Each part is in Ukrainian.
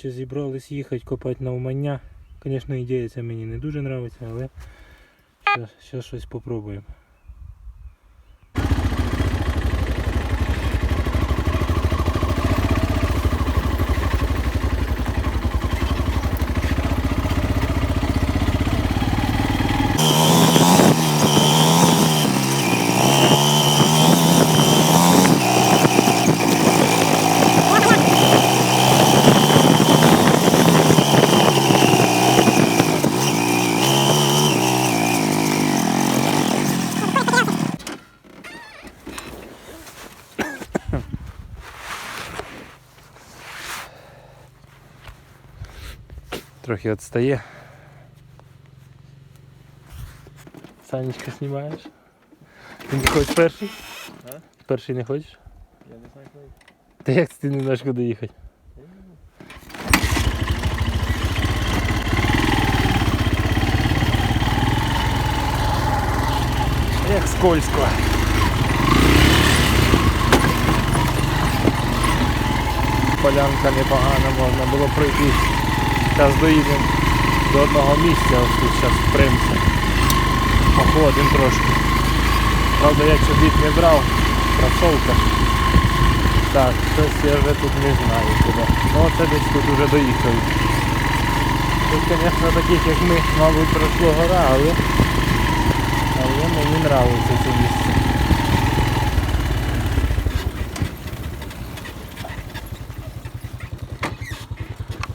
Чи зібрались їхати копати на умання. Звісно, ідея ця мені не дуже подобається, але зараз щось попробуємо. Трохи відстає. Санечка знімаєш? Ти не хочеш перший? А? Перший не хочеш? Я не знаю, коли. Та як ти не знаєш, куди їхати? Як скользко. Полянка непогана, можна було пройти. Зараз доїдемо до одного місця, ось тут зараз впремся. Походимо трошки. Правда я чобіт не брав, кросовка. Так, щось я вже тут не знаю куди. Ну це десь тут уже доїхали. Тут, звісно, таких як ми, мабуть, пройшло гора, але, але мені подобається це місце.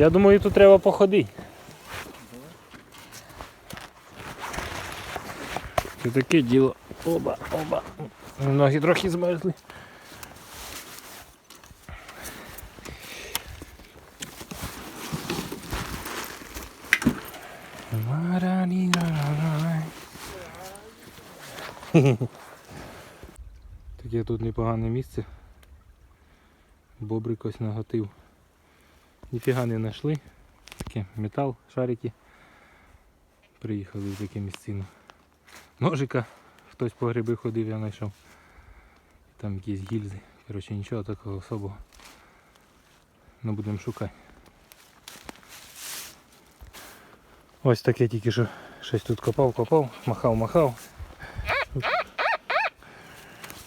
Я думаю, тут треба походити. Це таке діло. Оба, оба. Ноги трохи змерзли. Таке тут непогане місце. Бобрик ось наготив. Ніфіга не знайшли. Таке метал, шарики. Приїхали в таке місцину. Ножика. Хтось по гриби ходив, я знайшов. Там якісь гільзи. Коротше нічого такого особого. Ну будемо шукати. Ось таке тільки що щось тут копав, копав, махав, махав.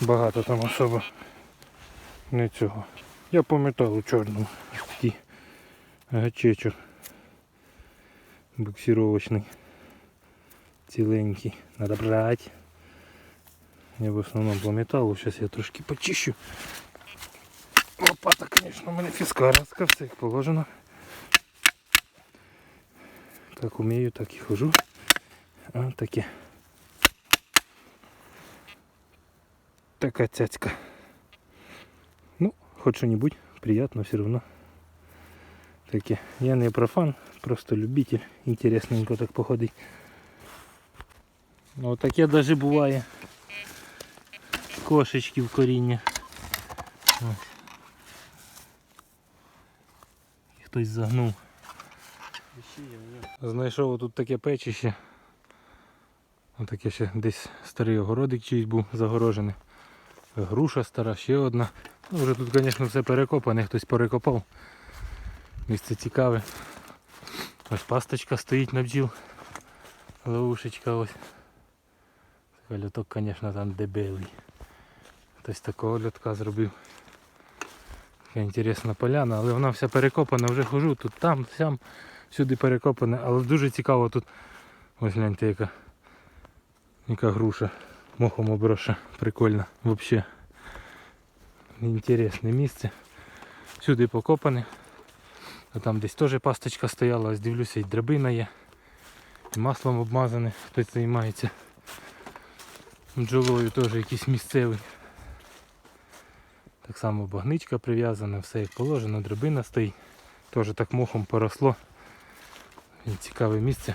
Багато там особо не цього. Я по металу чорному. Ось такий гачечок. Буксировочний. Ціленький. Надо брати. Я в основному по металу. Зараз я трошки почищу. Лопата, звісно, у мене фіскаровська, все як положено. Как умею, так и хожу. А таке. Така цяцька. Ну, хоть что-нибудь приятно все равно. Таке. Я не профан, просто любитель. Інтересненько так походить. Ну, таке даже буває. Кошечки в коріння. Ось. Хтось загнув. Знайшов тут таке печище. Отаке ще десь старий огородик чийсь був загорожений. Груша стара, ще одна. Ну, вже тут, звісно, все перекопане, хтось перекопав. Місце цікаве. Ось пасточка стоїть на бджіл. Ловушечка ось. Льоток, звісно, там дебелий. Хтось такого льотка зробив. Така інтересна поляна, але вона вся перекопана, вже хожу тут, там, сям сюди перекопане, але дуже цікаво тут. Ось гляньте яка, яка груша мохом оброша. Прикольно взагалі. Інтересне місце. Сюди покопане. А там десь теж пасточка стояла, ось дивлюся, і драбина є. І маслом обмазане, хтось займається. Бджолою теж якийсь місцевий. Так само багничка прив'язана, все як положено, драбина стоїть. Теж так мохом поросло. Цікаве місце.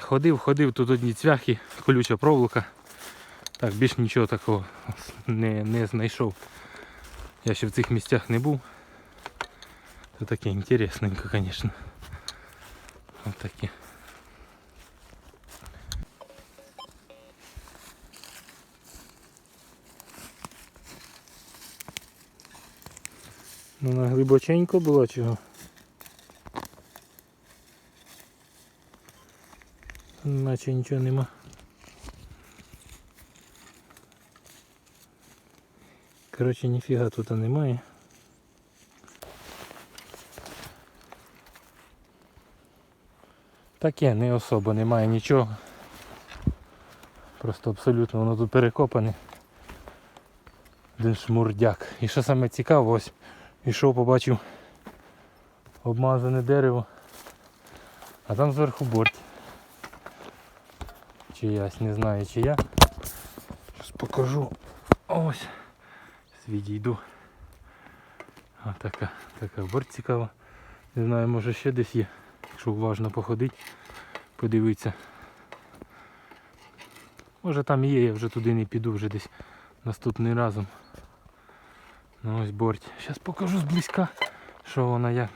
Ходив, ходив, тут одні цвяхи, колюча проволока. Так, більш нічого такого не, не знайшов. Я ще в цих місцях не був. Це таке інтересненько, звісно. Ось таке. Вона глибоченько була чого. Наче нічого нема. Коротше, ніфіга тут немає. Таке не особо немає нічого. Просто абсолютно воно тут перекопане. Один шмурдяк. І що саме цікаво, ось ішов, побачив обмазане дерево, а там зверху борт. Чиясь, не знаю чия. Зараз покажу. Ось. Відійду. А така, така борт цікава. Не знаю, може ще десь є. Якщо уважно походити, подивитися. Може там є, я вже туди не піду, вже десь наступний разом. Ну ось борт. Зараз покажу зблизька, що вона як.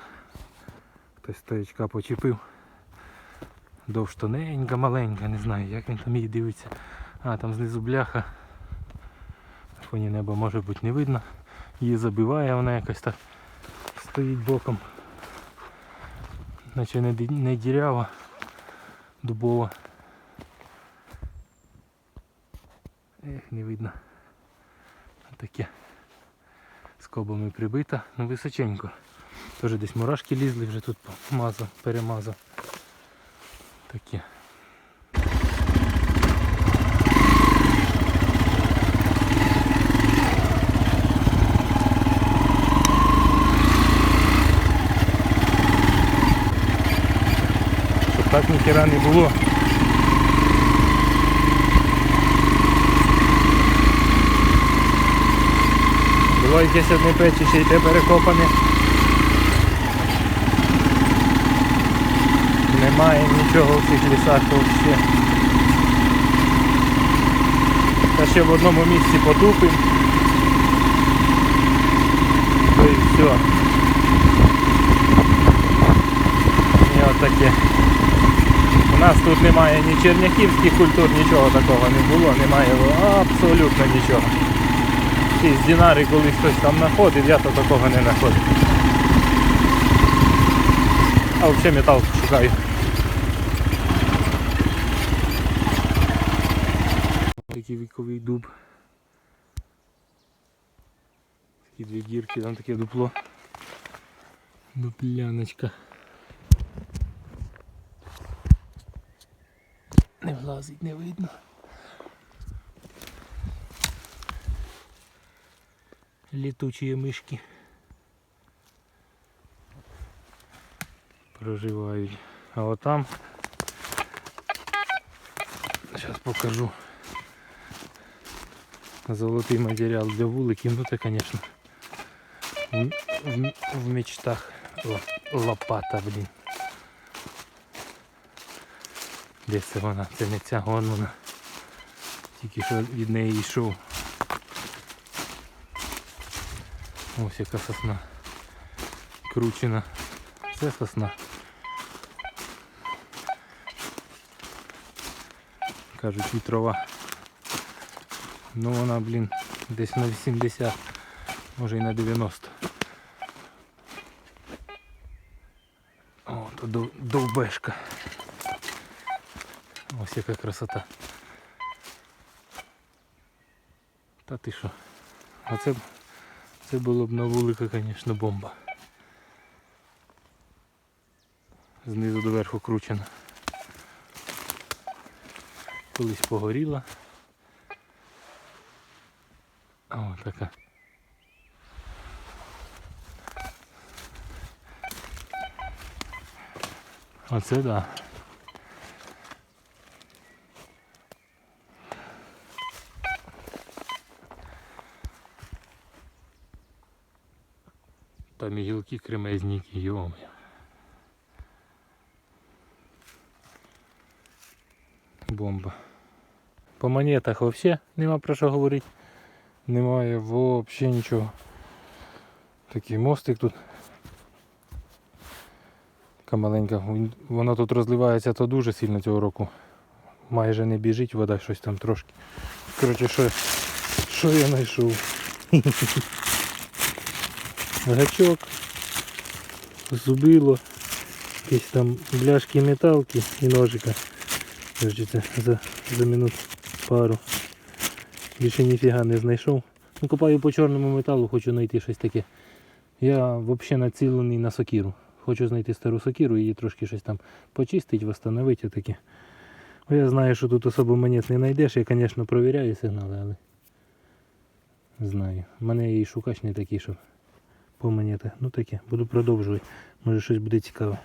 Хтось стоячка почепив. Довж тоненька, маленька, не знаю, як він там її дивиться. А, там знизу бляха. На фоні неба може бути не видно. Її забиває, вона якось так стоїть боком. Наче не, не дірява, дубова. Ех, не видно. Таке. Скобами прибита, ну височенько. Теж десь мурашки лізли, вже тут помазав, перемазав. Таке. Так не було. Було якесь одне печі, ще й те перекопане. Немає нічого в цих лісах взагалі. Та ще в одному місці потупим. То і все. І отаке. У нас тут немає ні черняхівських культур, нічого такого не було, немає абсолютно нічого. З Дінари колись хтось там знаходив, я то такого не знаходив. А взагалі метал шукаю. Такий віковий дуб. Такі дві гірки, там таке дупло. Дупляночка. Не влазить, не видно. Летучие мишки. Проживають. А от там. Зараз покажу. Золотий матеріал для вуликів, ну це, звісно, в, в, в мечтах Л- лопата, блін. Де це вона? Це не ця вон вона. Тільки що від неї йшов. Ось яка сосна. Кручена. Це сосна. Кажуть вітрова. Ну вона, блін, десь на 80, може і на 90. О, то дов- довбешка. Ось яка красота. Та ти що? Оце б це було б на вулика, звісно, бомба. Знизу до верху кручена. Колись погоріла. О, така. Оце так. Да. Там і гілки кремезніки, йоми. Бомба. По монетах взагалі нема про що говорити. Немає взагалі нічого. Такий мостик тут. Така маленька. Воно тут розливається то дуже сильно цього року. Майже не біжить вода, щось там трошки. Коротше, що, що я знайшов? гачок, зубило, якісь там бляшки металки і ножика. Держите, за, за минут пару. Більше ніфіга не знайшов. Ну, копаю по чорному металу, хочу знайти щось таке. Я взагалі націлений на сокіру. Хочу знайти стару сокіру, її трошки щось там почистити, встановити таке. Я знаю, що тут особо монет не знайдеш. Я, звісно, провіряю сигнали, але знаю. У мене і шукач не такий, щоб по монети. Ну таке, буду продовжувати. Може щось буде цікаве.